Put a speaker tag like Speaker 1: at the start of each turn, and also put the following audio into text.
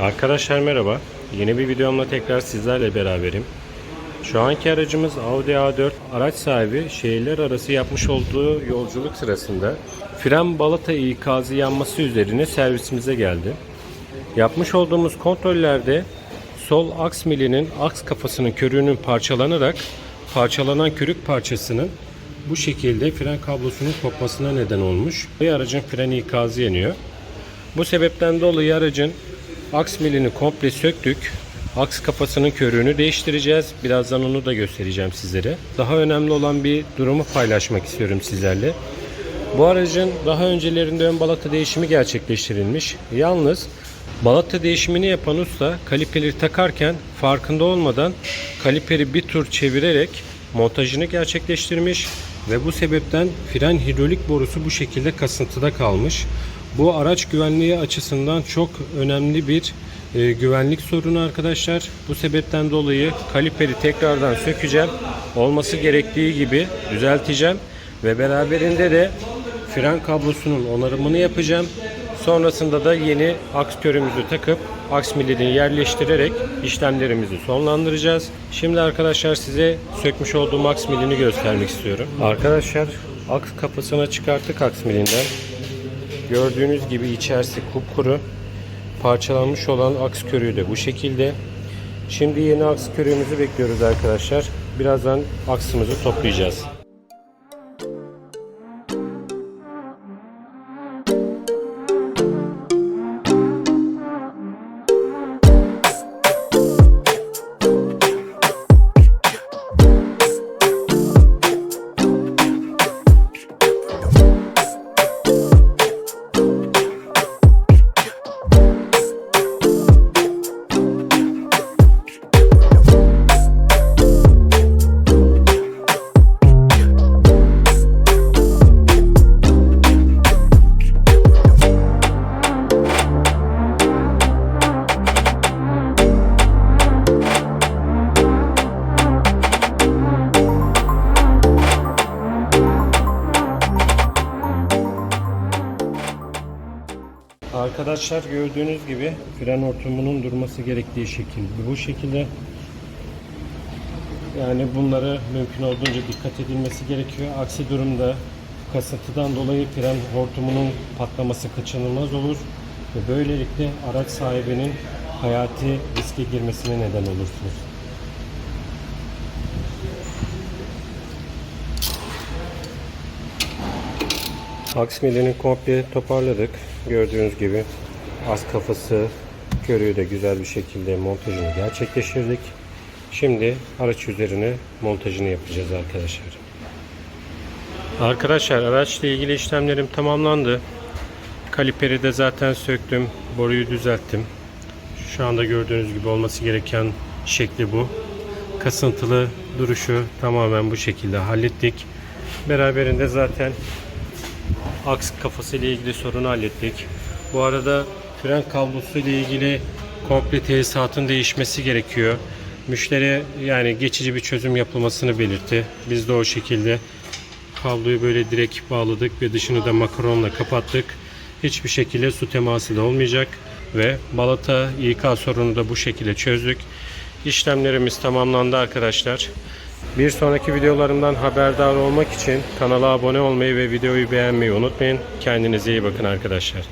Speaker 1: Arkadaşlar merhaba. Yeni bir videomla tekrar sizlerle beraberim. Şu anki aracımız Audi A4. Araç sahibi şehirler arası yapmış olduğu yolculuk sırasında fren balata ikazı yanması üzerine servisimize geldi. Yapmış olduğumuz kontrollerde sol aks milinin aks kafasının körüğünün parçalanarak parçalanan körük parçasının bu şekilde fren kablosunun kopmasına neden olmuş ve aracın fren ikazı yanıyor. Bu sebepten dolayı aracın aks milini komple söktük. Aks kafasının körüğünü değiştireceğiz. Birazdan onu da göstereceğim sizlere. Daha önemli olan bir durumu paylaşmak istiyorum sizlerle. Bu aracın daha öncelerinde ön balata değişimi gerçekleştirilmiş. Yalnız balata değişimini yapan usta kaliperi takarken farkında olmadan kaliperi bir tur çevirerek montajını gerçekleştirmiş ve bu sebepten fren hidrolik borusu bu şekilde kasıntıda kalmış. Bu araç güvenliği açısından çok önemli bir e, güvenlik sorunu arkadaşlar. Bu sebepten dolayı kaliperi tekrardan sökeceğim. Olması gerektiği gibi düzelteceğim ve beraberinde de fren kablosunun onarımını yapacağım. Sonrasında da yeni aks takıp aks milini yerleştirerek işlemlerimizi sonlandıracağız. Şimdi arkadaşlar size sökmüş olduğum aks milini göstermek istiyorum. Arkadaşlar aks kafasına çıkarttık aks milinden. Gördüğünüz gibi içerisi kupkuru. Parçalanmış olan aks körüğü de bu şekilde. Şimdi yeni aks körüğümüzü bekliyoruz arkadaşlar. Birazdan aksımızı toplayacağız. Arkadaşlar gördüğünüz gibi fren hortumunun durması gerektiği şekil bu şekilde. Yani bunlara mümkün olduğunca dikkat edilmesi gerekiyor. Aksi durumda kasıntıdan dolayı fren hortumunun patlaması kaçınılmaz olur ve böylelikle araç sahibinin hayati riske girmesine neden olursunuz. Aks milini komple toparladık. Gördüğünüz gibi az kafası körüğü de güzel bir şekilde montajını gerçekleştirdik. Şimdi araç üzerine montajını yapacağız arkadaşlar. Arkadaşlar araçla ilgili işlemlerim tamamlandı. Kaliperi de zaten söktüm. Boruyu düzelttim. Şu anda gördüğünüz gibi olması gereken şekli bu. Kasıntılı duruşu tamamen bu şekilde hallettik. Beraberinde zaten aks kafası ile ilgili sorunu hallettik. Bu arada fren kablosu ile ilgili komple tesisatın değişmesi gerekiyor. Müşteri yani geçici bir çözüm yapılmasını belirtti. Biz de o şekilde kabloyu böyle direkt bağladık ve dışını da makaronla kapattık. Hiçbir şekilde su teması da olmayacak ve balata İK sorunu da bu şekilde çözdük. İşlemlerimiz tamamlandı arkadaşlar. Bir sonraki videolarımdan haberdar olmak için kanala abone olmayı ve videoyu beğenmeyi unutmayın. Kendinize iyi bakın arkadaşlar.